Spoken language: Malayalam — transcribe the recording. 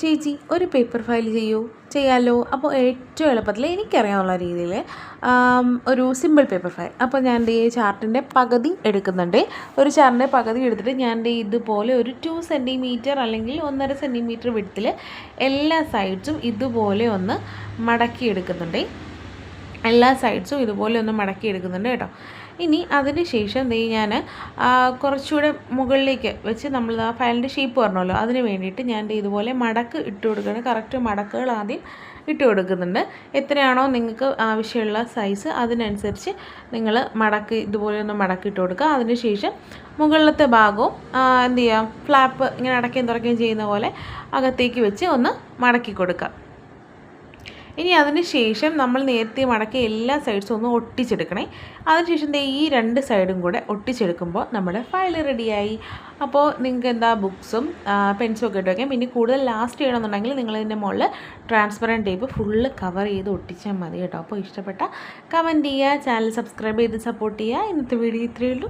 ചേച്ചി ഒരു പേപ്പർ ഫയൽ ചെയ്യൂ. ചെയ്യാമല്ലോ അപ്പോൾ ഏറ്റവും എളുപ്പത്തിൽ എനിക്കറിയാവുന്ന രീതിയിൽ ഒരു സിമ്പിൾ പേപ്പർ ഫയൽ അപ്പോൾ ഞാൻ ഈ ചാർട്ടിന്റെ പകുതി എടുക്കുന്നുണ്ട്. ഒരു ചാർട്ടിന്റെ പകുതി എടുത്തിട്ട് ഞാൻ ഇതുപോലെ ഒരു ടു സെന്റിമീറ്റർ അല്ലെങ്കിൽ ഒന്നര സെന്റിമീറ്റർ വിടത്തിൽ എല്ലാ സൈഡ്സും ഇതുപോലെ ഒന്ന് മടക്കി എടുക്കുന്നുണ്ട് എല്ലാ സൈഡ്സും ഇതുപോലെ ഒന്ന് മടക്കി എടുക്കുന്നുണ്ട് കേട്ടോ. ഇനി അതിന് ശേഷം ദേ ഞാൻ കുറച്ചുകൂടെ മുകളിലേക്ക് വെച്ച് നമ്മൾ ആ ഫയലിന്റെ ഷേപ്പ് പറഞ്ഞല്ലോ അതിന് വേണ്ടിയിട്ട് ഞാൻ ഇതുപോലെ മടക്ക് ഇട്ട് കൊടുക്കുന്നത് കറക്റ്റ് മടക്കുകൾ ആദ്യം ഇട്ട് കൊടുക്കുന്നുണ്ട്. എത്രയാണോ നിങ്ങൾക്ക് ആവശ്യമുള്ള സൈസ് അതിനനുസരിച്ച് നിങ്ങൾ മടക്ക് ഇതുപോലെ ഒന്ന് മടക്കി ഇട്ട് കൊടുക്കുക. അതിന് ശേഷം മുകളിലത്തെ ഭാഗവും എന്ത് ചെയ്യുക ഫ്ലാപ്പ് ഇങ്ങനെ അടയ്ക്കുകയും തുറക്കുകയും ചെയ്യുന്ന പോലെ അകത്തേക്ക് വെച്ച് ഒന്ന് മടക്കി കൊടുക്കുക. ഇനി അതിന് ശേഷം നമ്മൾ നേരത്തെ മടക്കി എല്ലാ സൈഡ്സും ഒന്ന് ഒട്ടിച്ചെടുക്കണേ. അതിനുശേഷം ഈ രണ്ട് സൈഡും കൂടെ ഒട്ടിച്ചെടുക്കുമ്പോൾ നമ്മുടെ ഫയൽ റെഡിയായി അപ്പോൾ നിങ്ങൾക്ക് എന്താ ബുക്സും പെൻസും ഒക്കെ ഇട്ട് വയ്ക്കാം പിന്നെ കൂടുതൽ ലാസ്റ്റ് ചെയ്യണമെന്നുണ്ടെങ്കിൽ നിങ്ങൾ ഇതിന്റെ മുകളിൽ ട്രാൻസ്പെറന്റ് ടേപ്പ് ഫുള്ള് കവർ ചെയ്ത് ഒട്ടിച്ചാൽ മതി കേട്ടോ. അപ്പോൾ ഇഷ്ടപ്പെട്ട കമന്റ് ചെയ്യുക ചാനൽ സബ്സ്ക്രൈബ് ചെയ്ത് സപ്പോർട്ട് ചെയ്യുക. ഇന്നത്തെ വീഡിയോ ഇത്രയേ ഉള്ളൂ.